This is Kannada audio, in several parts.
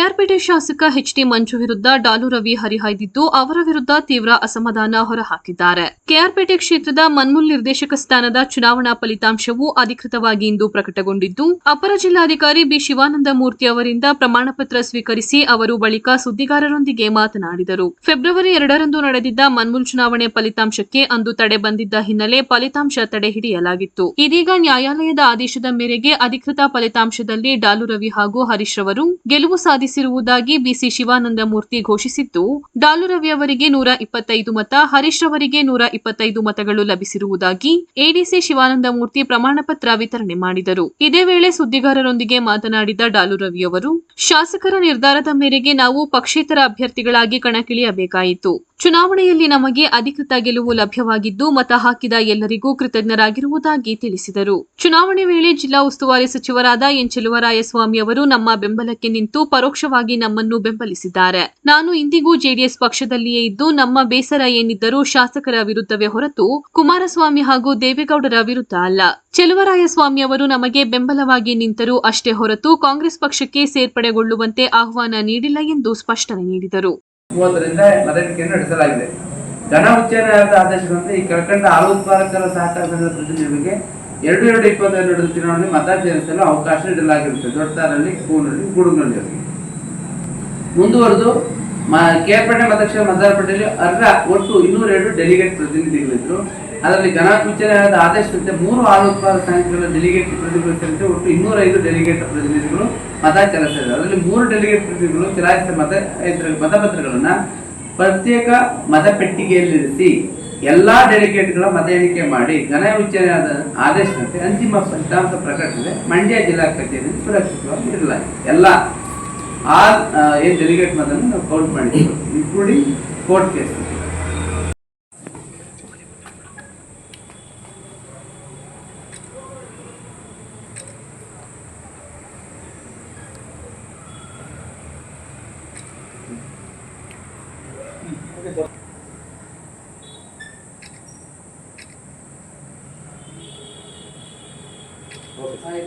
ಕೆಆರ್ಪೇಟೆ ಶಾಸಕ ಎಚ್ಡಿ ಮಂಜು ವಿರುದ್ಧ ಡಾಲು ರವಿ ಹರಿಹಾಯ್ದಿದ್ದು ಅವರ ವಿರುದ್ಧ ತೀವ್ರ ಅಸಮಾಧಾನ ಹೊರಹಾಕಿದ್ದಾರೆ. ಕೆಆರ್ಪೇಟೆ ಕ್ಷೇತ್ರದ ಮನ್ಮೂಲ್ ನಿರ್ದೇಶಕ ಸ್ಥಾನದ ಚುನಾವಣಾ ಫಲಿತಾಂಶವು ಅಧಿಕೃತವಾಗಿ ಇಂದು ಪ್ರಕಟಗೊಂಡಿದ್ದು, ಅಪರ ಜಿಲ್ಲಾಧಿಕಾರಿ ಬಿ. ಶಿವಾನಂದ ಮೂರ್ತಿ ಅವರಿಂದ ಪ್ರಮಾಣ ಪತ್ರ ಸ್ವೀಕರಿಸಿ ಅವರು ಬಳಿಕ ಸುದ್ದಿಗಾರರೊಂದಿಗೆ ಮಾತನಾಡಿದರು. ಫೆಬ್ರವರಿ ಎರಡರಂದು ನಡೆದಿದ್ದ ಮನ್ಮೂಲ್ ಚುನಾವಣೆ ಫಲಿತಾಂಶಕ್ಕೆ ಅಂದು ತಡೆ ಬಂದಿದ್ದ ಹಿನ್ನೆಲೆ ಫಲಿತಾಂಶ ತಡೆ ಹಿಡಿಯಲಾಗಿತ್ತು. ಇದೀಗ ನ್ಯಾಯಾಲಯದ ಆದೇಶದ ಮೇರೆಗೆ ಅಧಿಕೃತ ಫಲಿತಾಂಶದಲ್ಲಿ ಡಾಲು ರವಿ ಹಾಗೂ ಹರೀಶ್ ಅವರು ಗೆಲುವು ಸಾಧಿಸಿರುವುದಾಗಿ ಬಿಸಿ ಶಿವಾನಂದ ಮೂರ್ತಿ ಘೋಷಿಸಿದ್ದು ಡಾಲು ರವಿ ಅವರಿಗೆ ನೂರ ಇಪ್ಪತ್ತೈದು ಮತ, ಹರೀಶ್ ರವರಿಗೆ ನೂರ ಇಪ್ಪತ್ತೈದು ಮತಗಳು ಲಭಿಸಿರುವುದಾಗಿ ಎಡಿಸಿ ಶಿವಾನಂದ ಮೂರ್ತಿ ಪ್ರಮಾಣ ಪತ್ರ ವಿತರಣೆ ಮಾಡಿದರು. ಇದೇ ವೇಳೆ ಸುದ್ದಿಗಾರರೊಂದಿಗೆ ಮಾತನಾಡಿದ ಡಾಲು ರವಿ ಅವರು, ಶಾಸಕರ ನಿರ್ಧಾರದ ಮೇರೆಗೆ ನಾವು ಪಕ್ಷೇತರ ಅಭ್ಯರ್ಥಿಗಳಾಗಿ ಕಣಕ್ಕಿಳಿಯಬೇಕಾಯಿತು. ಚುನಾವಣೆಯಲ್ಲಿ ನಮಗೆ ಅಧಿಕೃತ ಗೆಲುವು ಲಭ್ಯವಾಗಿದ್ದು, ಮತ ಹಾಕಿದ ಎಲ್ಲರಿಗೂ ಕೃತಜ್ಞರಾಗಿರುವುದಾಗಿ ತಿಳಿಸಿದರು. ಚುನಾವಣೆ ವೇಳೆ ಜಿಲ್ಲಾ ಉಸ್ತುವಾರಿ ಸಚಿವರಾದ ಎನ್. ಚೆಲುವರಾಯಸ್ವಾಮಿ ಅವರು ನಮ್ಮ ಬೆಂಬಲಕ್ಕೆ ನಿಂತು ಪರೋಕ್ಷವಾಗಿ ನಮ್ಮನ್ನು ಬೆಂಬಲಿಸಿದ್ದಾರೆ. ನಾನು ಇಂದಿಗೂ ಜೆಡಿಎಸ್ ಪಕ್ಷದಲ್ಲಿಯೇ ಇದ್ದು, ನಮ್ಮ ಬೇಸರ ಏನಿದ್ದರೂ ಶಾಸಕರ ವಿರುದ್ಧವೇ ಹೊರತು ಕುಮಾರಸ್ವಾಮಿ ಹಾಗೂ ದೇವೇಗೌಡರ ವಿರುದ್ಧ ಅಲ್ಲ. ಚೆಲುವರಾಯಸ್ವಾಮಿ ಅವರು ನಮಗೆ ಬೆಂಬಲವಾಗಿ ನಿಂತರು ಅಷ್ಟೇ ಹೊರತು ಕಾಂಗ್ರೆಸ್ ಪಕ್ಷಕ್ಕೆ ಸೇರ್ಪಡೆಗೊಳ್ಳುವಂತೆ ಆಹ್ವಾನ ನೀಡಿಲ್ಲ ಎಂದು ಸ್ಪಷ್ಟನೆ ನೀಡಿದರು. ಗಣ ಘನ ಆದೇಶದಂತೆ ಈ ಕೆಳಕಂಡ ಹಾಲು ಉತ್ಪಾದಕರ ಸಹಕಾರ ಸಂಘದ ಪ್ರತಿನಿಧಿಗಳಿಗೆ ಎರಡು ಎರಡು ಇಪ್ಪತ್ತೆರಡು ಚುನಾವಣೆ ಮತ ಚಲಾಯಿಸಲು ಅವಕಾಶ ನೀಡಲಾಗಿರುತ್ತೆ. ದೊಡ್ಡದಾರಲ್ಲಿ ಕೂನಲ್ಲಿ ಗುಡುಗಲ್ಲಿ ಮುಂದುವರೆದು ಕೇರ್ಪೇಟೆ ಮತಕ್ಷೇತ್ರ ಮತದಾರಪಟ್ಟಿಯಲ್ಲಿ ಅರ್ಹ ಒಟ್ಟು ಇನ್ನೂರ ಎರಡು ಡೆಲಿಗೇಟ್ ಪ್ರತಿನಿಧಿಗಳಿದ್ದರು. ಅದರಲ್ಲಿ ಉಚ್ಚ ಆದೇಶದಂತೆ ಮೂರು ಹಾಲು ಉತ್ಪಾದಕ ಡೆಲಿಗೇಟ್ ಪ್ರತಿನಿಧಿಗಳು ಸೇರಿದಂತೆ ಒಟ್ಟು ಇನ್ನೂರ ಐದು ಡೆಲಿಗೇಟ್ ಪ್ರತಿನಿಧಿಗಳು ಮತ ಚಲಾಯಿಸಿದರು ಅದರಲ್ಲಿ ಮೂರು ಡೆಲಿಗೇಟ್ ಪ್ರತಿನಿಧಿಗಳು ಚಲಾಯಿಸಿದ ಮತ ಮತಪತ್ರಗಳನ್ನು ಪ್ರತ್ಯೇಕ ಮತಪೆಟ್ಟಿಗೆಯಲ್ಲಿರಿಸಿ ಎಲ್ಲಾ ಡೆಲಿಗೇಟ್ಗಳ ಮತ ಎಣಿಕೆ ಮಾಡಿ ಘನ ವಿಚಾರಣೆಯಾದ ಆದೇಶದಂತೆ ಅಂತಿಮ ಫಲಿತಾಂಶ ಪ್ರಕಟಿಸಿದೆ ಮಂಡ್ಯ ಜಿಲ್ಲಾ ಕಚೇರಿಯಲ್ಲಿ ಸುರಕ್ಷಿತವಾಗಿ ಇಡಲಾಗಿದೆ. ಎಲ್ಲ ಆಲ್ ಏನ್ ಡೆಲಿಗೇಟ್ ಮತನ್ನು ನಾವು ಕೌಂಟ್ ಮಾಡಿದ್ದೀವಿ ಇನ್ಕ್ಲೂಡಿಂಗ್ ಕೋರ್ಟ್ ಕೇಸ್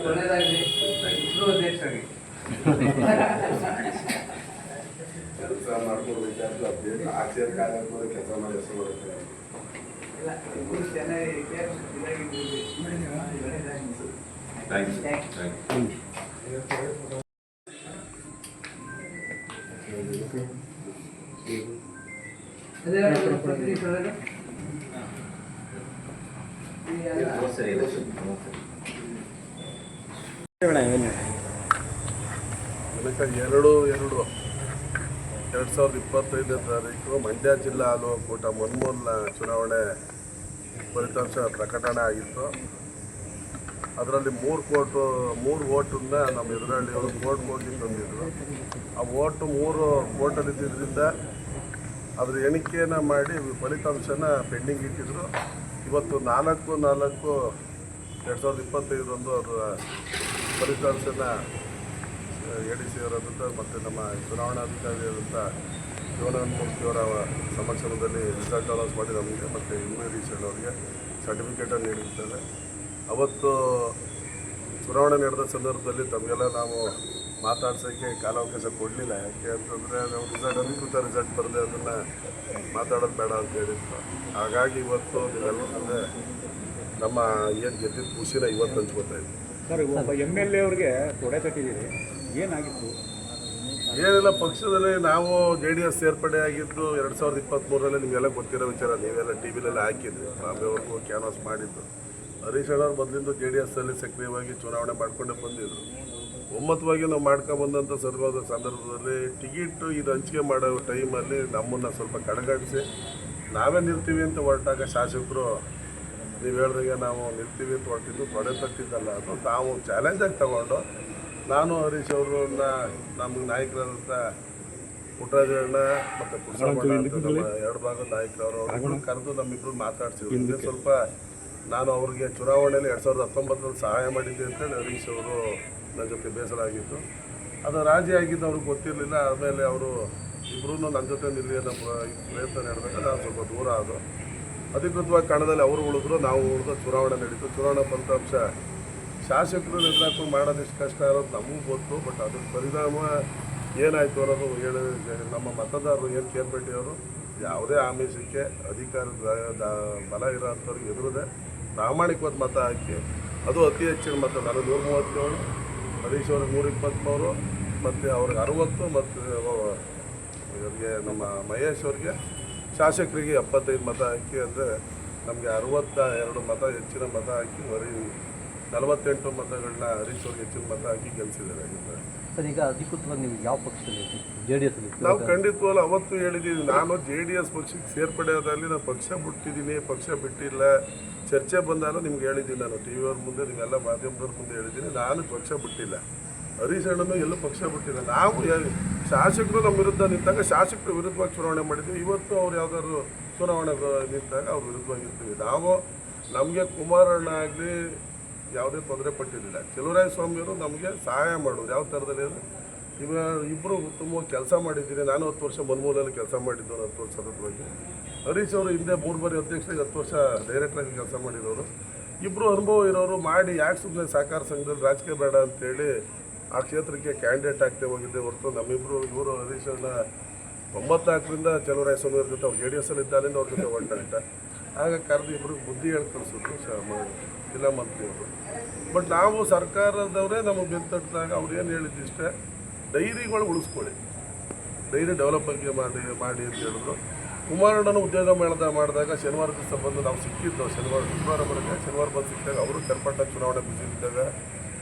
ಒಳ್ಳೆಯದಾಗಲಿ ಇಬ್ರು ಅಧ್ಯಕ್ಷರಾಗಿ ಥ್ಯಾಂಕ್ಸ್ you. Thank you. ಸಭೆಗೆ? ಈ ಎಲ್ಲ- ಅದಕ್ಕೆ ಎರಡು ಎರಡು ಎರಡು ಸಾವಿರದ ಇಪ್ಪತ್ತೈದನೇ ತಾರೀಕು ಮಂಡ್ಯ ಜಿಲ್ಲಾ ಹಾಲು ಒಕ್ಕೂಟ ಮೊನ್ಮೂಲ ಚುನಾವಣೆ ಫಲಿತಾಂಶ ಪ್ರಕಟಣೆ ಆಗಿತ್ತು ಅದರಲ್ಲಿ ಮೂರು ಕೋಟು, ಮೂರು ಓಟನ್ನ ನಮ್ಮ ಎದುರಾಳಿಯವರು ಕೋರ್ಟ್ ಹೋಗಿ ತಂದಿದ್ರು. ಆ ಓಟು ಮೂರು ಕೋಟಲ್ಲಿ ಇದ್ದಿದ್ದರಿಂದ ಅದ್ರ ಎಣಿಕೆಯನ್ನು ಮಾಡಿ ಫಲಿತಾಂಶನ ಪೆಂಡಿಂಗ್ ಇಟ್ಟಿದ್ರು. ಇವತ್ತು ನಾಲ್ಕು ನಾಲ್ಕು ಎರಡು ಸಾವಿರದ ಇಪ್ಪತ್ತೈದರಂದು ಅದರ ಫಲಿತಾಂಶನ ಎ ಡಿ ಸಿ ಅವರಾದಂಥ ಮತ್ತು ನಮ್ಮ ಚುನಾವಣಾಧಿಕಾರಿಯಾದಂಥ ಶಿವನಂದಮೂರ್ತಿಯವರ ಸಮಕ್ಷಮದಲ್ಲಿ ರಿಸಲ್ಟ್ ಅನೌನ್ಸ್ ಮಾಡಿ ನಮಗೆ ಮತ್ತು ಇಮ್ಯುನಿಟೇಷನ್ ಅವರಿಗೆ ಸರ್ಟಿಫಿಕೇಟನ್ನು ನೀಡಿರ್ತಾರೆ ಅವತ್ತು ಚುನಾವಣೆ ನಡೆದ ಸಂದರ್ಭದಲ್ಲಿ ತಮಗೆಲ್ಲ ನಾವು ಮಾತಾಡ್ಸೋಕ್ಕೆ ಕಾಲಾವಕಾಶ ಕೊಡಲಿಲ್ಲ. ಯಾಕೆ ಅಂತಂದರೆ ನಾವು ರಿಸಲ್ಟ್ ಅಧಿಕೃತ ರಿಸಲ್ಟ್ ಬರದೆ ಅದನ್ನು ಮಾತಾಡೋದು ಬೇಡ ಅಂತ ಹೇಳಿತ್ತು ಹಾಗಾಗಿ ಇವತ್ತು ನೀವೆಲ್ಲ ಮುಂದೆ ನಮ್ಮ ಏನು ಗೆದ್ದಿದ್ದ ಖುಷಿನ ಇವತ್ತು ಹಂಚ್ಕೊತಾ ಇದ್ದೀವಿ. ಸರ್ ಒಬ್ಬ ಎಂ ಎಲ್ ಎ ಅವ್ರಿಗೆ ತೊಡೆ ಕಟ್ಟಿದ್ದೀರಿ. ಏನಾಗಿತ್ತು? ಏನಿಲ್ಲ ಪಕ್ಷದಲ್ಲಿ ನಾವು ಜೆ ಡಿ ಎಸ್ ಸೇರ್ಪಡೆ ಆಗಿದ್ದು ಎರಡು ಸಾವಿರದ ಇಪ್ಪತ್ತ್ಮೂರರಲ್ಲಿ ನಿಮಗೆಲ್ಲ ಗೊತ್ತಿರೋ ವಿಚಾರ ನೀವೆಲ್ಲ ಟಿ ವಿಲೆಲ್ಲ ಹಾಕಿದ್ರಿ. ಬಾಂಬೆವರೆಗೂ ಕ್ಯಾನ್ವಾಸ್ ಮಾಡಿದ್ದು. ಹರೀಶ್ ಅಣ್ಣವ್ರು ಮೊದಲಿಂದ ಜೆ ಡಿ ಎಸ್ಸಲ್ಲಿ ಸಕ್ರಿಯವಾಗಿ ಚುನಾವಣೆ ಮಾಡಿಕೊಂಡೇ ಬಂದಿದ್ರು. ಒಮ್ಮತವಾಗಿ ನಾವು ಮಾಡ್ಕೊಂಬಂದಂಥ ಸರ್ವದ ಸಂದರ್ಭದಲ್ಲಿ ಟಿಕೆಟ್ ಇದು ಹಂಚಿಕೆ ಮಾಡೋ ಟೈಮಲ್ಲಿ ನಮ್ಮನ್ನ ಸ್ವಲ್ಪ ಕಡೆಗಣಿಸಿ ನಾವೇ ನಿಲ್ತೀವಿ ಅಂತ ಹೊರಟಾಗ ಶಾಸಕರು ನೀವು ಹೇಳಿದಾಗ ನಾವು ನಿಲ್ತೀವಿ ಅಂತ ಹೊರಟಿದ್ದು ತೊಡೆ ತಟ್ಟಿದ್ದಲ್ಲ. ಅದು ನಾವು ಚಾಲೆಂಜಾಗಿ ತಗೊಂಡು ನಾನು ಹರೀಶ್ ಅವ್ರನ್ನ ನಮಗೆ ನಾಯಕರಾದಂಥ ಪುಟ್ಟರಾಜಣ್ಣ ಮತ್ತು ಎರಡ ಎರಡು ಭಾಗದ ನಾಯಕರವರು ಕರೆದು ನಮ್ಮಿಬ್ರು ಮಾತಾಡ್ಸಿದ್ರು. ಸ್ವಲ್ಪ ನಾನು ಅವ್ರಿಗೆ ಚುನಾವಣೆಯಲ್ಲಿ ಎರಡು ಸಾವಿರದ ಹತ್ತೊಂಬತ್ತರಲ್ಲಿ ಸಹಾಯ ಮಾಡಿದ್ದೆ ಅಂತೇಳಿ ಹರೀಶ್ ಅವರು ನನ್ನ ಜೊತೆ ಬೇಸರ ಆಗಿತ್ತು ಅದು ರಾಜಿ ಆಗಿದ್ದು ಅವ್ರಿಗೆ ಗೊತ್ತಿರಲಿಲ್ಲ ಆಮೇಲೆ ಅವರು ಇಬ್ಬರೂ ನನ್ನ ಜೊತೆ ನಿಲ್ಲಿ ಅನ್ನೋ ಪ್ರ- ಪ್ರಯತ್ನ ನಡೆದಾಗ ನಾನು ಸ್ವಲ್ಪ ದೂರ ಆದರು ಅಧಿಕೃತವಾಗಿ ಕಣದಲ್ಲಿ ಅವರು ಉಳಿದ್ರು, ನಾವು ಉಳಿದು ಚುನಾವಣೆ ನಡೀತು. ಚುನಾವಣಾ ಫಲಿತಾಂಶ ಶಾಸಕರು ನಿರ್ಧಾರ ಮಾಡೋದು ಎಷ್ಟು ಕಷ್ಟ ಇರೋದು ನಮಗೂ ಗೊತ್ತು, ಬಟ್ ಅದ್ರ ಪರಿಣಾಮ ಏನಾಯಿತು ಅನ್ನೋದು ಹೇಳಿ, ನಮ್ಮ ಮತದಾರರು ಏನು ಕೇರ್ಪೇಟೆಯವರು ಯಾವುದೇ ಆಮಿಷಕ್ಕೆ ಅಧಿಕಾರದ ಬಲ ಇರೋ ಅಂಥವ್ರಿಗೆ ಎದುರದೆ ಪ್ರಾಮಾಣಿಕವಾದ ಮತ ಹಾಕಿ ಅದು ಅತಿ ಹೆಚ್ಚಿನ ಮತ ನಾನು ನೂರ ಮೂವತ್ತೇಳು ಹರೀಶ್ ಅವ್ರಿಗೆ ನೂರ ಇಪ್ಪತ್ತ್ಮೂರು ಮತ್ತು ಅವ್ರಿಗೆ ಅರುವತ್ತು ಮತ್ತು ಇವರಿಗೆ ನಮ್ಮ ಮಹೇಶ್ ಅವ್ರಿಗೆ ಶಾಸಕರಿಗೆ ಎಪ್ಪತ್ತೈದು ಮತ ಹಾಕಿ ಅಂದರೆ ನಮಗೆ ಅರವತ್ತ ಎರಡು ಮತ ಹೆಚ್ಚಿನ ಮತ ಹಾಕಿ ಬರೀ ನಲವತ್ತೆಂಟು ಮತಗಳನ್ನ ಹರೀಶ್ ಅವ್ರಿಗೆ ಹೆಚ್ಚಿನ ಮತ ಹಾಕಿ ಗೆಲ್ಸಿದ್ದಾರೆ ಸರ್ ಈಗ ಅಧಿಕೃತವಾಗಿ ನೀವು ಯಾವ ಪಕ್ಷದಲ್ಲಿ ಜೆ ಡಿ ಎಸ್ ನಾವು ಖಂಡಿತವಲ್ಲ ಅವತ್ತು ಹೇಳಿದ್ದೀವಿ ನಾನು ಜೆ ಡಿ ಎಸ್ ಪಕ್ಷಕ್ಕೆ ಸೇರ್ಪಡೆಯಾದಲ್ಲಿ ನಾನು ಪಕ್ಷ ಬಿಟ್ಟಿದ್ದೀನಿ ಪಕ್ಷ ಬಿಟ್ಟಿಲ್ಲ. ಚರ್ಚೆ ಬಂದಾಗ ನಿಮ್ಗೆ ಹೇಳಿದ್ದೀನಿ ನಾನು ಟಿ ವಿಯವ್ರ ಮುಂದೆ, ನೀವೆಲ್ಲ ಮಾಧ್ಯಮದವ್ರ ಮುಂದೆ ಹೇಳಿದ್ದೀನಿ. ನಾನು ಪಕ್ಷ ಬಿಟ್ಟಿಲ್ಲ. ಹರೀಶ್ ಅಣ್ಣನು ಎಲ್ಲೂ ಪಕ್ಷ ಬಿಟ್ಟಿಲ್ಲ. ನಾವು ಶಾಸಕರು ನಮ್ಮ ವಿರುದ್ಧ ನಿಂತಾಗ ಶಾಸಕರ ವಿರುದ್ಧವಾಗಿ ಚುನಾವಣೆ ಮಾಡಿದ್ವಿ. ಇವತ್ತು ಅವ್ರು ಯಾವ್ದಾದ್ರು ಚುನಾವಣೆ ನಿಂತಾಗ ಅವ್ರ ವಿರುದ್ಧವಾಗಿರ್ತೀವಿ ನಾವು, ನಮಗೆ ಕುಮಾರಣ್ಣ ಆಗಲಿ ಯಾವುದೇ ತೊಂದರೆ ಪಟ್ಟಿರಲಿಲ್ಲ. ಚಲುವರಾಯ ಸ್ವಾಮಿಯವರು ನಮಗೆ ಸಹಾಯ ಮಾಡೋರು. ಯಾವ ಥರದಲ್ಲಿ ಅಂದರೆ, ಇವ ಇಬ್ಬರು ತುಂಬ ಕೆಲಸ ಮಾಡಿದ್ದೀನಿ ನಾನು ಹತ್ತು ವರ್ಷ ಮನ್ಮೂಲಲ್ಲಿ ಕೆಲಸ ಮಾಡಿದ್ದು ಹತ್ತು ವರ್ಷ ಸತತವಾಗಿ. ಹರೀಶ್ ಅವರು ಹಿಂದೆ ಮೂರು ಬಾರಿ ಅಧ್ಯಕ್ಷರಿಗೆ ಹತ್ತು ವರ್ಷ ಡೈರೆಕ್ಟ್ರಾಗಿ ಕೆಲಸ ಮಾಡಿರೋರು. ಇಬ್ಬರು ಅನುಭವ ಇರೋರು, ಮಾಡಿ ಯಾಕೆ ಸುಮ್ಮನೆ ಸಹಕಾರ ಸಂಘದಲ್ಲಿ ರಾಜಕೀಯ ಬೇಡ ಅಂತೇಳಿ ಆ ಕ್ಷೇತ್ರಕ್ಕೆ ಕ್ಯಾಂಡಿಡೇಟ್ ಆಗ್ತೇ ಹೋಗಿದ್ದೆ ಹೊರತು ನಮ್ಮಿಬ್ಬರು ಇವರು ಹರೀಶ್ ಅವ್ರನ್ನ ಒಂಬತ್ನಾಲ್ಕರಿಂದ ಚೆಲುವರಾಯ ಅವ್ರ ಜೊತೆ, ಅವ್ರು ಜೆ ಡಿ ಎಸ್ ಅಲ್ಲಿ ಇದ್ದಾರಿಂದ ಅವ್ರ ಜೊತೆ ಒಟ್ಟಾಟ ಆಗ ಕರೆದು ಇಬ್ಬರು ಬುದ್ಧಿ ಹೇಳಿ ಕಳಿಸಿದ್ರು ಜಿಲ್ಲಾ ಮಂತ್ರಿಯವರು ಬಟ್ ನಾವು ಸರ್ಕಾರದವರೇ ನಮಗೆ ಬೆಂತಟ್ಟಿದಾಗ ಅವ್ರು ಏನು ಹೇಳಿದ್ದಿಷ್ಟೇ, ಡೈರಿಗಳು ಉಳಿಸ್ಕೊಳ್ಳಿ. ಡೈರಿ ಡೆವಲಪ್ ಬಗ್ಗೆ ಮಾಡಿ ಮಾಡಿ ಅಂತ ಹೇಳಿದ್ರು. ಕುಮಾರಣ್ಣನ ಉದ್ಯೋಗ ಮೇಳದ ಮಾಡಿದಾಗ ಶನಿವಾರ ಸಂಬಂಧ ನಾವು ಸಿಕ್ಕಿದ್ದು, ಶನಿವಾರ ಶುಕ್ರವಾರ ಬರೋಕ್ಕೆ ಶನಿವಾರ ಬಂದು ಸಿಕ್ಕಿದಾಗ ಅವರು ಚರ್ಪಟ್ಟ ಚುನಾವಣೆ ಬಿಸಿಲಿದ್ದಾಗ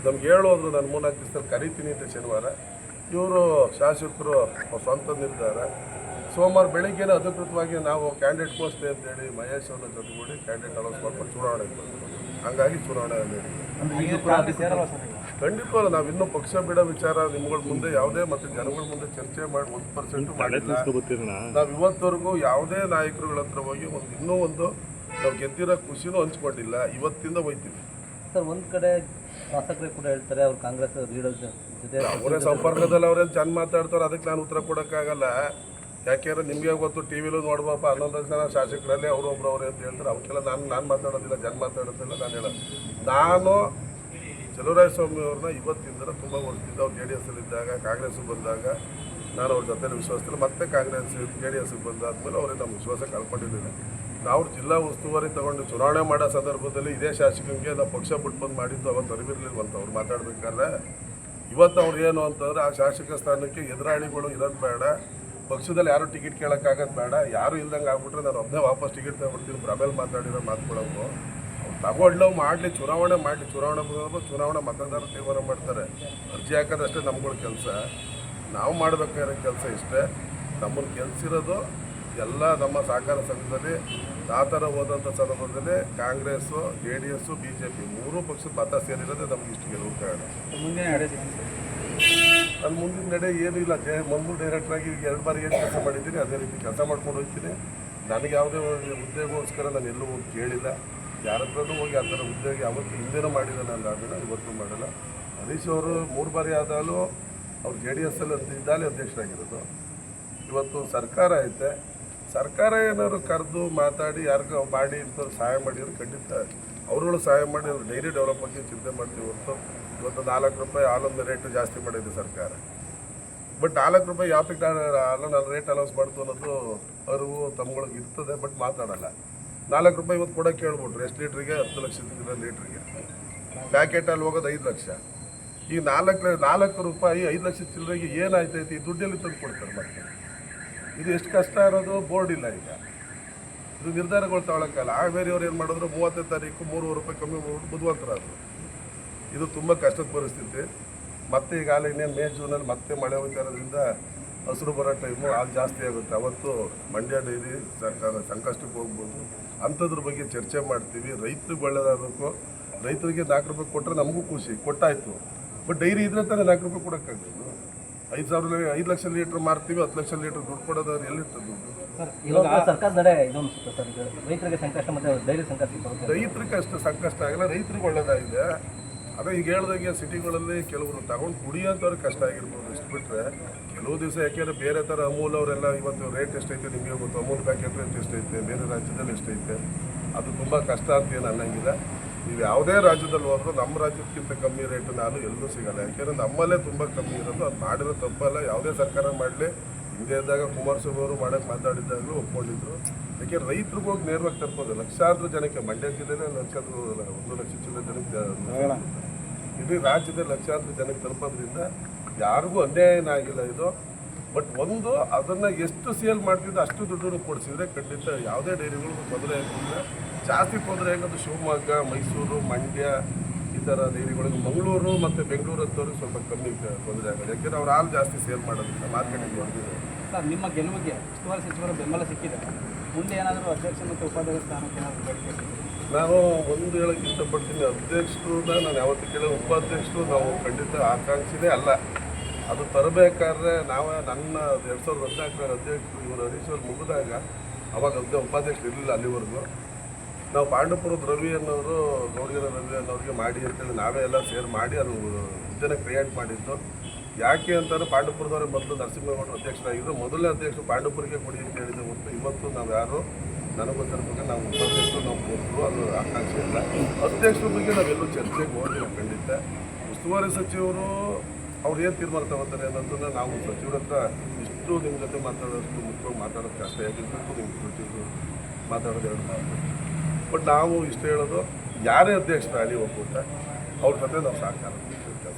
ನಮ್ಗೆ ಹೇಳೋದು ನಾನು ಮೂರ್ನಾಲ್ಕು ದಿವಸದಲ್ಲಿ ಕರಿತೀನಿ ಅಂತ ಶನಿವಾರ. ಇವರು ಶಾಸಕರು ಸ್ವಂತ ನಿರ್ಧಾರ ಸೋಮವಾರ ಬೆಳಿಗ್ಗೆನೇ ಅಧಿಕೃತವಾಗಿ ನಾವು ಕ್ಯಾಂಡಿಡೇಟ್ ಘೋಷಣೆ ಅಂತೇಳಿ ಮಹೇಶ್ ಅವ್ರನ್ನ ಜೊತೆಗೂಡಿ ಕ್ಯಾಂಡಿಡೇಟ್ ಅನೌನ್ಸ್ ಮಾಡ್ಕೊಂಡು ಚುನಾವಣೆಗೆ ಬಂದರು ಹಂಗಾಗಿ ಚುನಾವಣೆ ಖಂಡಿತವಲ್ಲ ನಾವು ಇನ್ನೂ ಪಕ್ಷ ಬಿಡೋ ವಿಚಾರ ನಿಮ್ಗಳ ಮುಂದೆ ಯಾವುದೇ ಮತ್ತೆ ಜನಗಳ ಮುಂದೆ ಚರ್ಚೆ ಮಾಡಿ ಒಂದು ಪರ್ಸೆಂಟ್ ಮಾಡಿಲ್ಲ. ನಾವು ಇವತ್ತವರೆಗೂ ಯಾವುದೇ ನಾಯಕರುಗಳ ಹತ್ರ ಹೋಗಿ ಒಂದು ಇನ್ನೂ ಒಂದು ನಾವು ಗೆದ್ದಿರೋ ಖುಷಿನೂ ಹಂಚ್ಕೊಂಡಿಲ್ಲ. ಇವತ್ತಿಂದ ಹೋಯ್ತೀವಿ. ಸರ್ ಒಂದು ಕಡೆ ಶಾಸಕರೇ ಕೂಡ ಹೇಳ್ತಾರೆ ಅವ್ರು ಕಾಂಗ್ರೆಸ್ ಜೊತೆ ಅವರೇ ಸಂಪರ್ಕದಲ್ಲಿ ಅವ್ರೇನ್ ಚೆಂದ ಮಾತಾಡ್ತಾರೆ ಅದಕ್ಕೆ ನಾನು ಉತ್ತರ ಕೊಡೋಕ್ಕಾಗಲ್ಲ. ಯಾಕೆಂದ್ರೆ ನಿಮಗೆ ಗೊತ್ತು ಟಿ ವಿಲೂ ನೋಡ್ಬಪ್ಪ ಹನ್ನೊಂದು ಜನ ಶಾಸಕರಲ್ಲಿ ಅವರು ಒಬ್ರು ಅಂತ ಹೇಳ್ತಾರೆ. ಅವಕ್ಕೆಲ್ಲ ನಾನು ನಾನು ಮಾತಾಡೋದಿಲ್ಲ ಜನ ಮಾತಾಡೋದಿಲ್ಲ ನಾನು ಹೇಳೋದು. ನಾನು ಸ್ವಾಮಿ ಅವ್ರನ್ನ ಇವತ್ತಿಂದ ತುಂಬ ವರ್ಷದಿಂದ ಅವ್ರು ಜೆ ಡಿ ಎಸ್ ಇದ್ದಾಗ ಕಾಂಗ್ರೆಸ್ ಬಂದಾಗ ನಾನು ಅವ್ರ ಜೊತೆ ವಿಶ್ವಾಸದಲ್ಲಿ ಮತ್ತೆ ಕಾಂಗ್ರೆಸ್ ಜೆ ಡಿ ಎಸ್ಗೆ ಬಂದಾದ್ಮೇಲೆ ಅವರೇ ನಮ್ಮ ವಿಶ್ವಾಸ ಕಳ್ಕೊಂಡಿರಲಿಲ್ಲ ನಾವು ಜಿಲ್ಲಾ ಉಸ್ತುವಾರಿ ತಗೊಂಡು ಚುನಾವಣೆ ಮಾಡೋ ಸಂದರ್ಭದಲ್ಲಿ ಇದೇ ಶಾಸಕನಿಗೆ ನಾವು ಪಕ್ಷ ಬಿಟ್ಟು ಬಂದು ಮಾಡಿದ್ದು ಅವತ್ತು ಅರಿವಿರ್ಲಿಲ್ವಂತ ಅವ್ರು ಮಾತಾಡ್ಬೇಕಾದ್ರೆ, ಇವತ್ತು ಅವ್ರು ಏನು ಅಂತಂದ್ರೆ ಆ ಶಾಸಕ ಸ್ಥಾನಕ್ಕೆ ಎದುರಾಳಿಗಳು ಇರೋದು ಬೇಡ, ಪಕ್ಷದಲ್ಲಿ ಯಾರು ಟಿಕೆಟ್ ಕೇಳೋಕ್ಕಾಗೋದು ಬೇಡ, ಯಾರು ಇಲ್ದಂಗೆ ಆಗ್ಬಿಟ್ರೆ ನಾನು ಒಬ್ಬನೇ ವಾಪಸ್ ಟಿಕೆಟ್ ತಗೊಡ್ತೀನಿ ಪ್ರಬಲ್ ಮಾತಾಡಿರೋ ಮಾತುಗಳವು. ಅವ್ರು ತಗೊಳ್ಳು ಮಾಡಲಿ ಚುನಾವಣೆ ಮಾಡಲಿ ಚುನಾವಣೆ ಚುನಾವಣೆ ಚುನಾವಣಾ ಮತದಾರ ತೀರ್ಮಾನ ಮಾಡ್ತಾರೆ. ಅರ್ಜಿ ಹಾಕೋದಷ್ಟೇ ನಮ್ಗಳ ಕೆಲಸ. ನಾವು ಮಾಡಬೇಕಾಗಿರೋ ಕೆಲಸ ಇಷ್ಟೇ. ನಮ್ಮನ್ನು ಕೆಲಸಿರೋದು ಎಲ್ಲ ನಮ್ಮ ಸಹಕಾರ ಸಂಘದಲ್ಲಿ ಆ ಥರ ಹೋದಂಥ ಸಂದರ್ಭದಲ್ಲಿ Congress J D S B J P ಮೂರೂ ಪಕ್ಷದ ಮತ ಸೇರಿರೋದೇ ನಮ್ಗೆ ಇಷ್ಟು ಗೆಲುವು ಕಾರಣ. ನನ್ನ ಮುಂದಿನ ನಡೆ ಏನಿಲ್ಲ ಇಲ್ಲ. ಜೆ ಮೊದಲು ಡೈರೆಕ್ಟ್ರಾಗಿ ಈಗ ಎರಡು ಬಾರಿ ಏನು ಕೆಲಸ ಮಾಡಿದ್ದೀನಿ ಅದೇ ರೀತಿ ಕೆಲಸ ಮಾಡ್ಕೊಂಡು ಹೋಗ್ತೀನಿ. ನನಗೆ ಯಾವುದೇ ಒಂದು ಉದ್ಯೋಗಕ್ಕೋಸ್ಕರ ನಾನು ಎಲ್ಲೂ ಹೋಗಿ ಕೇಳಿಲ್ಲ. ಯಾರ ಹತ್ರನೂ ಹೋಗಿ ಆ ಥರ ಉದ್ಯೋಗ ಯಾವತ್ತೂ ಹಿಂದೆನೂ ಮಾಡಿಲ್ಲ ನಾನು ಅದನ್ನು ಇವತ್ತು ಮಾಡಲ್ಲ. ಹರೀಶ್ ಅವರು ಮೂರು ಬಾರಿ ಆದಾಗಲೂ ಅವ್ರು ಜೆ ಡಿ ಎಸ್ ಅಲ್ಲಿ ಇದ್ದಾಲೆ ಅಧ್ಯಕ್ಷರಾಗಿರೋದು. ಇವತ್ತು ಸರ್ಕಾರ ಐತೆ. ಸರ್ಕಾರ ಏನಾದ್ರು ಕರೆದು ಮಾತಾಡಿ ಯಾರಿಗೂ ಮಾಡಿ ಇಂಥವ್ರು ಸಹಾಯ ಮಾಡಿದ್ರು ಖಂಡಿತ ಅವರುಗಳು ಸಹಾಯ ಮಾಡಿ, ಅವ್ರು ಡೈರಿ ಡೆವಲಪ್ ಬಗ್ಗೆ ಚಿಂತೆ ಮಾಡ್ತೀವಿ ಹೊರತು. ಇವತ್ತು ನಾಲ್ಕು ರೂಪಾಯಿ ಹಾಲೊಂದು ರೇಟು ಜಾಸ್ತಿ ಮಾಡಿದೆ ಸರ್ಕಾರ. ಬಟ್ ನಾಲ್ಕು ರೂಪಾಯಿ ಯಾವ ಹಾಲು ನಾನು ರೇಟ್ ಅಲೌನ್ಸ್ ಮಾಡ್ತು ಅನ್ನೋದು ಅರಿವು ತಮ್ಮಗಳಿಗೆ ಇರ್ತದೆ, ಬಟ್ ಮಾತಾಡಲ್ಲ. ನಾಲ್ಕು ರೂಪಾಯಿ ಇವತ್ತು ಕೊಡೋಕೆ ಹೇಳ್ಬಿಟ್ರು ಎಷ್ಟು ಲೀಟ್ರಿಗೆ? ಹತ್ತು ಲಕ್ಷದ ಲೀಟ್ರಿಗೆ. ಪ್ಯಾಕೆಟಲ್ಲಿ ಹೋಗೋದು ಐದು ಲಕ್ಷ. ಈಗ ನಾಲ್ಕು ನಾಲ್ಕು ರೂಪಾಯಿ, ಐದು ಲಕ್ಷ ಚಿಲ್ಲರೆಗೆ ಏನಾಯ್ತೈತಿ? ದುಡ್ಡಲ್ಲಿ ತಂದು ಕೊಡ್ತಾರೆ ಮತ್ತೆ. ಇದು ಎಷ್ಟು ಕಷ್ಟ ಇರೋದು ಬೋರ್ಡ್ ಇಲ್ಲ ಈಗ. ಇದು ನಿರ್ಧಾರಗಳು ತಗೊಳಕ್ಕಲ್ಲ ಆ ಬೇರೆಯವ್ರು ಏನು ಮಾಡಿದ್ರು? ಮೂವತ್ತನೇ ತಾರೀಕು ಮೂರುವರೆ ರೂಪಾಯಿ ಕಮ್ಮಿ ಮಾಡ್ಬಿಟ್ಟು ಬುಧವಂತರಾದರು ಇದು ತುಂಬ ಕಷ್ಟದ ಪರಿಸ್ಥಿತಿ. ಮತ್ತೆ ಈಗಾಗಲೇ ಇನ್ನೇನು ಮೇ, ಜೂನಲ್ಲಿ ಮತ್ತೆ ಮಳೆ ಹೋಗ್ತಾರೋದ್ರಿಂದ ಹಸಿರು ಬರೋ ಟೈಮು ಆಗ ಜಾಸ್ತಿ ಆಗುತ್ತೆ. ಅವತ್ತು ಮಂಡ್ಯ ಡೈರಿ ಸರ್ಕಾರ ಸಂಕಷ್ಟಕ್ಕೆ ಹೋಗ್ಬೋದು. ಅಂಥದ್ರ ಬಗ್ಗೆ ಚರ್ಚೆ ಮಾಡ್ತೀವಿ. ರೈತರಿಗೆ ಒಳ್ಳೇದಾಗಬೇಕು ರೈತರಿಗೆ ನಾಲ್ಕು ರೂಪಾಯಿ ಕೊಟ್ಟರೆ ನಮಗೂ ಖುಷಿ. ಕೊಟ್ಟಾಯಿತು. ಬಟ್ ಡೈರಿ ಇದ್ರೆ ತಾನೇ ನಾಲ್ಕು ರೂಪಾಯಿ ಕೊಡೋಕ್ಕಾಗಲ್ಲ ಐದು ಸಾವಿರ ಐದು ಲಕ್ಷ ಲೀಟ್ರ್ ಮಾರ್ತೀವಿ ಹತ್ತು ಲಕ್ಷ ಲೀಟ್ರ್ ದುಡ್ಡು ಕೊಡೋದಾದ್ರೆ ಎಲ್ಲಿರ್ತದೆ ದುಡ್ಡು? ರೈತರಿಗೆ ಸಂಕಷ್ಟ ಮತ್ತೆ ಡೈರಿ ಸಂಕಷ್ಟ ಆಗಲ್ಲ ರೈತರಿಗೆ ಅಷ್ಟು ಸಂಕಷ್ಟ ಆಗಿಲ್ಲ. ರೈತರಿಗೆ ಒಳ್ಳೇದಾಗಿದೆ. ಅದೇ ಈಗ ಹೇಳ್ದಾಗೆ ಸಿಟಿಗಳಲ್ಲಿ ಕೆಲವರು ತಗೊಂಡು ಕುಡಿಯೋಂಥವ್ರಿಗೆ ಕಷ್ಟ ಆಗಿರ್ಬೋದು. ಇಷ್ಟು ಬಿಟ್ಟರೆ ಕೆಲವು ದಿವಸ ಯಾಕೆಂದರೆ ಬೇರೆ ಥರ ಅಮೂಲ್ ಅವರೆಲ್ಲ ಇವತ್ತು ರೇಟ್ ಎಷ್ಟೈತೆ ನಿಮಗೆ ಗೊತ್ತು? ಅಮೂಲ್ ಪ್ಯಾಕೆಟ್ ರೇಟ್ ಎಷ್ಟೈತೆ? ಬೇರೆ ರಾಜ್ಯದಲ್ಲಿ ಎಷ್ಟೈತೆ? ಅದು ತುಂಬ ಕಷ್ಟ ಅಂತ ಏನು ಅನ್ನಂಗಿಲ್ಲ. ನೀವು ಯಾವುದೇ ರಾಜ್ಯದಲ್ಲಿ ಹೋದರೂ ನಮ್ಮ ರಾಜ್ಯಕ್ಕಿಂತ ಕಮ್ಮಿ ರೇಟ್ ನಾನು ಎಲ್ಲೂ ಸಿಗಲ್ಲ. ಯಾಕೆಂದರೆ ನಮ್ಮಲ್ಲೇ ತುಂಬ ಕಮ್ಮಿ ಇರೋದು. ಅದು ಮಾಡಿರೋ ತಪ್ಪಲ್ಲ. ಯಾವುದೇ ಸರ್ಕಾರ ಮಾಡಲಿ ಹಿಂದೆ ಇದ್ದಾಗ ಕುಮಾರಸ್ವಾಮಿ ಅವರು ಮಾಡಕ್ಕೆ ಮಾತಾಡಿದ್ದಾಗಲೂ ಒಪ್ಕೊಂಡಿದ್ರು. ಯಾಕೆ ರೈತರಿಗೆ ಹೋಗಿ ನೇರವಾಗಿ ತರ್ಬೋದು ಲಕ್ಷಾಂತರ ಜನಕ್ಕೆ ಮಂಡ್ಯ ಜಿಲ್ಲೆನೇ ಲಕ್ಷಾಂತರ ಒಂದು ಲಕ್ಷ ಚಿಲ್ಲರೆ ಜನಕ್ಕೆ ಇಡೀ ರಾಜ್ಯದ ಲಕ್ಷಾಂತರ ಜನಕ್ಕೆ ತಲುಪೋದ್ರಿಂದ ಯಾರಿಗೂ ಅನ್ಯಾಯ ಆಗಿಲ್ಲ ಇದು. ಬಟ್ ಒಂದು ಅದನ್ನು ಎಷ್ಟು ಸೇಲ್ ಮಾಡ್ತಿದ್ದು ಅಷ್ಟು ದುಡ್ಡು ಕೊಡಿಸಿದ್ರೆ ಖಂಡಿತ ಯಾವುದೇ ಡೈರಿಗಳಿಗೂ ತೊಂದರೆ ಆಗಿಲ್ಲ. ಜಾಸ್ತಿ ತೊಂದರೆ ಆಗೋದು ಶಿವಮೊಗ್ಗ ಮೈಸೂರು ಮಂಡ್ಯ ಥರ ಡೈರಿಗಳಿಗೆ ಮಂಗಳೂರು ಮತ್ತು ಬೆಂಗಳೂರು ಅಂತವ್ರಿಗೆ ಸ್ವಲ್ಪ ಕಮ್ಮಿ ತೊಂದರೆ ಆಗೋದು ಯಾಕೆಂದರೆ ಅವ್ರು ಹಾಲು ಜಾಸ್ತಿ ಸೇಲ್ ಮಾಡೋದಿಲ್ಲ ಮಾರ್ಕೆಟಿಂಗ್ ಹೊಂದಿದೆ ಸರ್ ನಿಮ್ಮ ಗೆಲುವಿಗೆ ಉಸ್ತುವಾರಿ ಸಚಿವರ ಬೆಂಬಲ ಸಿಕ್ಕಿದೆ. ಮುಂದೆ ಏನಾದರೂ ಅಧ್ಯಕ್ಷ ಮತ್ತು ಉಪಾಧ್ಯಕ್ಷ ಸ್ಥಾನಕ್ಕೆ ಏನಾದರೂ ಬೇಡಿಕೆ? ನಾನು ಒಂದು ಹೇಳಕ್ಕೆ ಇಷ್ಟಪಡ್ತೀನಿ ಅಧ್ಯಕ್ಷರು ನಾನು ಯಾವತ್ತೂ ಕೇಳಿ ಉಪಾಧ್ಯಕ್ಷರು ನಾವು ಖಂಡಿತ ಆಕಾಂಕ್ಷಿನೇ ಅಲ್ಲ. ಅದು ತರಬೇಕಾದ್ರೆ ನಾವೇ ನನ್ನ ಎರಡು ಸಾವಿರದ ಹದಿನಾಲ್ಕರ ಅಧ್ಯಕ್ಷರು ಇವರು ಹರೀಶ್ವರ್ ಮುಗಿದಾಗ ಅವಾಗ ಅದೇ ಉಪಾಧ್ಯಕ್ಷರು ಇರಲಿಲ್ಲ ಅಲ್ಲಿವರೆಗೂ. ನಾವು ಪಾಂಡವಪುರದ ರವಿ ಅನ್ನೋರು ಗೌಡಿಗರ ರವಿ ಅನ್ನೋರಿಗೆ ಮಾಡಿ ಅಂತೇಳಿ ನಾವೇ ಎಲ್ಲ ಸೇರ್ ಮಾಡಿ ಅದು ಉದ್ಯಾನ ಕ್ರಿಯೇಟ್ ಮಾಡಿದ್ದು. ಯಾಕೆ ಅಂತಂದ್ರೆ ಪಾಂಡವಪುರದವ್ರೆ ಮೊದಲು ನರಸಿಂಹಗೌಡರು ಅಧ್ಯಕ್ಷರಾಗಿದ್ದರು ಮೊದಲನೇ ಅಧ್ಯಕ್ಷರು ಪಾಂಡವಪುರಿಗೆ ಕೊಡಿ ಅಂತ ಹೇಳಿದ್ದೆ ಮತ್ತು ಇವತ್ತು ನಾವು ಯಾರು? ನನಗೆ ಬಗ್ಗೆ ನಾವು ಉಪಾಧ್ಯಕ್ಷರು ನಾವು ಕೊಟ್ಟರು ಅದು ಆಕಾಂಕ್ಷೆ ಇಲ್ಲ. ಅಧ್ಯಕ್ಷರ ಬಗ್ಗೆ ನಾವೆಲ್ಲೂ ಚರ್ಚೆಗೆ ಹೋಗಿಲ್ಲ ಖಂಡಿತ. ಉಸ್ತುವಾರಿ ಸಚಿವರು ಅವ್ರು ಏನು ತೀರ್ಮಾನ ತಗೋತಾರೆ ಅನ್ನೋದನ್ನು ನಾವು ಸಚಿವರ ಹತ್ರ ಇಷ್ಟು ನಿಮ್ಮ ಜೊತೆ ಮಾತಾಡೋಷ್ಟು ಮುಖ್ಯವಾಗಿ ಮಾತಾಡೋದು ಕಷ್ಟ ಯಾಕೆ ನಿಮ್ಮ ಸಚಿವರು ಮಾತಾಡೋದು ಎರಡು ಮಾತು. ಬಟ್ ನಾವು ಇಷ್ಟು ಹೇಳೋದು ಯಾರೇ ಅಧ್ಯಕ್ಷರಾಗಲಿ ಒಕ್ಕೂಟ ಅವ್ರ ಜೊತೆ ನಾವು ಸಹಕಾರ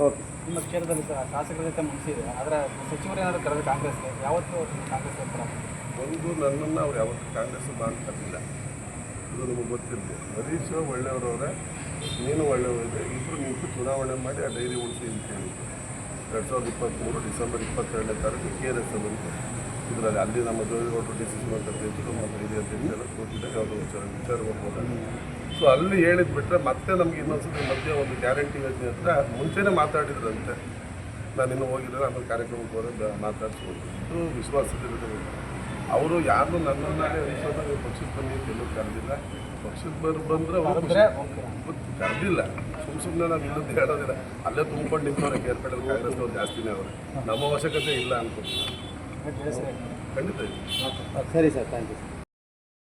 ಓಕೆ. ನಿಮ್ಮ ಕ್ಷೇತ್ರದಲ್ಲಿ ಸಹ ಶಾಸಕರ ಜೊತೆ ಮುಗಿಸಿದೆ ಆದರೆ ಸಚಿವರು ಏನಾದರೂ ಕರೆದು ಕಾಂಗ್ರೆಸ್ಗೆ ಯಾವತ್ತೂ ಕಾಂಗ್ರೆಸ್ ಒಂದು ನನ್ನನ್ನು ಅವ್ರು ಯಾವತ್ತೂ ಕಾಂಗ್ರೆಸ್ ನಾನು ಕರೆದಿಲ್ಲ ಇದು ನಮಗೆ ಗೊತ್ತಿರಲಿ. ಹರೀಶ್ ಒಳ್ಳೆಯವರವರೇ ನೀನು ಒಳ್ಳೆಯವರಿದೆ ಇಬ್ಬರು ನಿಂತು ಚುನಾವಣೆ ಮಾಡಿ ಆ ಡೈರಿ ಉಳಿಸಿ ಅಂತ ಹೇಳಿದ್ರು. ಎರಡು ಸಾವಿರದ ಇಪ್ಪತ್ತ್ಮೂರು ಡಿಸೆಂಬರ್ ಇಪ್ಪತ್ತೆರಡನೇ ತಾರೀಕು ಕೆ ಆರ್ ಎಸ್ ಬಂತು ಇದರಲ್ಲಿ ಅಲ್ಲಿ ನಮ್ಮ ದೇವೇಗೌಡರು ಡಿ ಸಿ ಸಿ ಇದೆ ಮತ್ತು ಹೇಳಿ ಅಧ್ಯಕ್ಷರೆಲ್ಲ ಕೂತಿದ್ದಾಗ ಯಾವುದೋ ವಿಚಾರ ವಿಚಾರ ಹೋದಾಗ ಸೊ ಅಲ್ಲಿ ಹೇಳಿದ್ ಬಿಟ್ಟರೆ ಮತ್ತೆ ನಮಗೆ ಇನ್ನೊಂದ್ಸತಿ ಮಧ್ಯೆ ಒಂದು ಗ್ಯಾರಂಟಿ ಯೋಜನೆ ಹತ್ರ ಮುಂಚೆನೇ ಮಾತಾಡಿದ್ರಂತೆ. ನಾನು ಇನ್ನೂ ಹೋಗಿದ್ರೆ ಆಮೇಲೆ ಕಾರ್ಯಕ್ರಮಕ್ಕೆ ಹೋದ್ರೆ ಮಾತಾಡ್ಸ್ಬೋದು. ಇದು ವಿಶ್ವಾಸದಲ್ಲಿ ಅವರು ಯಾರು ನನ್ನನ್ನೇ ಅನಿಸೋದಾಗ ಪಕ್ಷದ ಅಂತ ಎಲ್ಲೂ ಕರೆದಿಲ್ಲ. ಪಕ್ಷದ ಬರ್ ಬಂದರೆ ಅವರು ಕರೆದಿಲ್ಲ. ಸುಮ್ಮ ಸುಮ್ಮನೆ ನಾವು ಇನ್ನೊಂದು ಹೇಳೋದಿಲ್ಲ. ಅಲ್ಲೇ ತುಂಬ್ಕೊಂಡು ನಿಂತವ್ರೆ ಕೇರ್ಪೇಟೆಯಲ್ಲಿ ಕಾಂಗ್ರೆಸ್ನವ್ರು ಜಾಸ್ತಿನೇ ಅವರು. ನಮ್ಮ ಅವಶ್ಯಕತೆ ಇಲ್ಲ ಅನ್ಕೊಂಡು ಖಂಡಿತ ಇದೆ ಸರಿ ಸರ್ ಥ್ಯಾಂಕ್ ಯು